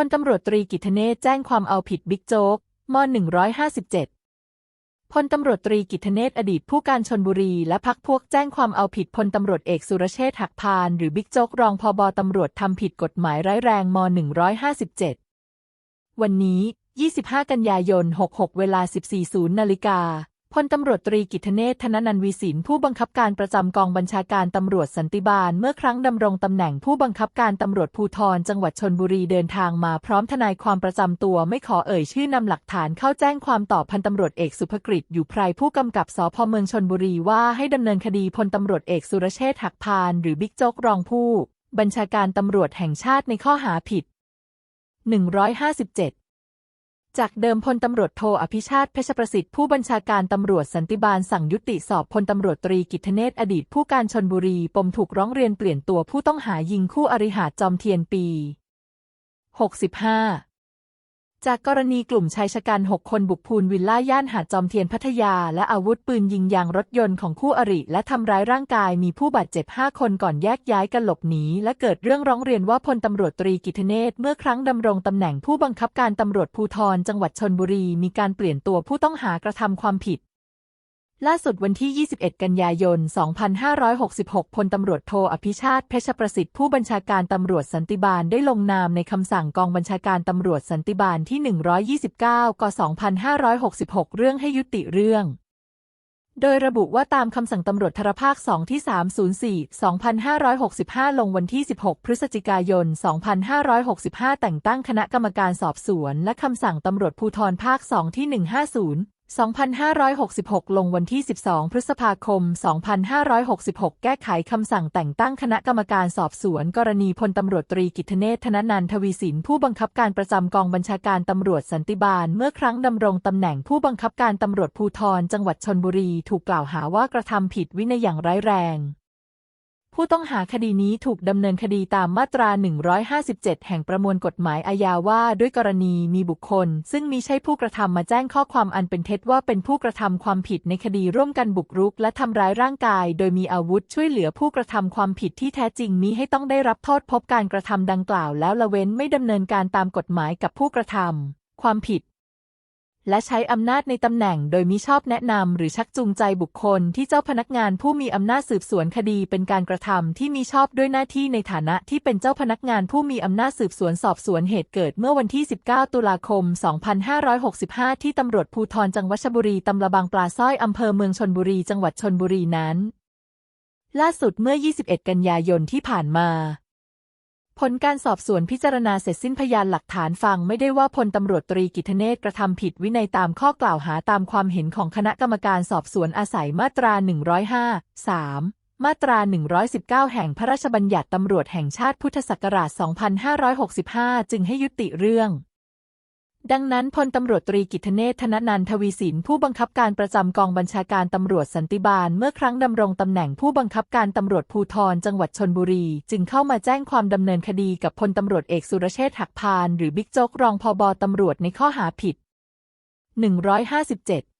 พลตำรวจตรีกิษเนศแจ้งความเอาผิดบิ๊กโจ๊กม 157 พลตำรวจตรีกิษเนศอดีตผู้การชนบุรีและพักพวกแจ้งความเอาผิดพลตำรวจเอกสุรเชษฐ์หักพาน หรือบิ๊กโจ๊กรองพบตำรวจทำผิดกฎหมายร้ายแรงม 157 วันนี้ 25 กันยายน 66 เวลา 14.00นาฬิกา พลตำรวจตรีกิษเนศธนนันวีสินผู้บังคับการประจำกองบัญชาการตำรวจสันติบาลเมื่อครั้งดำรงตำแหน่งผู้บังคับการตำรวจภูธรจังหวัดชนบุรีเดินทางมาพร้อมทนายความประจำตัวไม่ขอเอ่ยชื่อนำหลักฐานเข้าแจ้งความต่อพันตำรวจเอกสุภกฤษอยู่ไพรผู้กำกับสพเมืองชนบุรีว่าให้ดำเนินคดีพลตำรวจเอกสุรเชษฐ์หักพานหรือบิ๊กโจ๊กรองผู้ บัญชาการตำรวจแห่งชาติในข้อหาผิด 157 จากเดิมพลตำรวจโทอภิชาติเพชรประสิทธิ์ผู้บัญชาการตำรวจสันติบาลสั่งยุติสอบพลตำรวจตรีกิตเนศอดีตผู้การชนบุรีปมถูกร้องเรียนเปลี่ยนตัวผู้ต้องหายิงคู่อริหาจอมเทียนปี 65 จากกรณีกลุ่มชายชะกัน 6 คนบุกพูนวิลล่าย่านหาดจอมเทียนพัทยา และอาวุธปืนยิงยางรถยนต์ของคู่อริ และทำร้ายร่างกายมีผู้บาดเจ็บ 5 คนก่อนแยกย้ายกันหลบหนีและเกิดเรื่องร้องเรียนว่าพลตำรวจตรีกิตเนศเมื่อครั้งดำรงตำแหน่งผู้บังคับการตำรวจภูธรจังหวัดชนบุรี มีการเปลี่ยนตัวผู้ต้องหากระทำความผิด ล่าสุดวันที่ 21 กันยายน 2566 พลตำรวจโทอภิชาติเพชรประสิทธิ์ผู้บัญชาการตำรวจสันติบาลได้ลงนามในคำสั่งกองบัญชาการตำรวจสันติบาลที่ 129 ก 2566 เรื่องให้ยุติเรื่อง โดยระบุว่าตามคำสั่งตำรวจทรภาค 2 ที่ 304 2565 ลงวันที่ 16 พฤศจิกายน 2565 แต่งตั้งคณะกรรมการสอบสวน และคำสั่งตำรวจภูธรภาค 2 ที่ 150 2566 ลงวันที่ 12 พฤษภาคม 2566 แก้ไขคำสั่งแต่งตั้งคณะกรรมการสอบสวน กรณีพลตำรวจตรีกิตเนศธนนันทวีสิน ผู้บังคับการประจำกองบัญชาการตำรวจสันติบาล เมื่อครั้งดำรงตำแหน่งผู้บังคับการตำรวจภูธรจังหวัดชนบุรี ถูกกล่าวหาว่ากระทำผิดวินัยอย่างร้ายแรง ผู้ต้องหาคดีนี้ถูกดำเนินคดีตามมาตรา 157 แห่งประมวลกฎหมายอาญาว่า ด้วยกรณีมีบุคคล ซึ่งมิใช่ผู้กระทำมาแจ้งข้อความอันเป็นเท็จว่าเป็นผู้กระทำความผิดในคดีร่วมกันบุกรุก และทำร้ายร่างกาย โดยมีอาวุธช่วยเหลือผู้กระทำความผิดที่แท้จริงมิให้ต้องได้รับโทษพบการกระทำดังกล่าว แล้วละเว้นไม่ดำเนินการตามกฎหมายกับผู้กระทำความผิด และใช้อำนาจในตำแหน่งโดยมิชอบแนะนำหรือชักจูงใจบุคคลที่เจ้าพนักงานผู้มีอำนาจสืบสวนคดีเป็นการกระทำที่มิชอบด้วยหน้าที่ในฐานะที่เป็นเจ้าพนักงานผู้มีอำนาจสืบสวนสอบสวนเหตุเกิดเมื่อวันที่ 19 ตุลาคม 2565 ที่ตำรวจภูธรจังหวัดชลบุรีตำระบางปลาสร้อยอำเภอเมืองชนบุรีจังหวัดชนบุรีนั้น ล่าสุดเมื่อ 21 กันยายนที่ผ่านมา ผลการสอบสวนพิจารณาเสร็จสิ้นพยานหลักฐานฟังไม่ได้ว่าพลตำรวจตรีกิตเนศกระทำผิดวินัยตามข้อกล่าวหาตามความเห็นของคณะกรรมการสอบสวนอาศัยมาตรา 105 3 มาตรา 119 แห่งพระราชบัญญัติตำรวจแห่งชาติพุทธศักราช 2565 จึงให้ยุติเรื่อง ดังนั้นพลตำรวจตรีกิตเนศธนนันทวีสินผู้บังคับการประจำกองบัญชาการตำรวจสันติบาลเมื่อครั้งดำรงตำแหน่งผู้บังคับการตำรวจภูธรจังหวัดชนบุรี จึงเข้ามาแจ้งความดำเนินคดีกับพลตำรวจเอกสุรเชษฐ์หักพาน หรือบิ๊กโจ๊กรองพบตำรวจในข้อหาผิด 157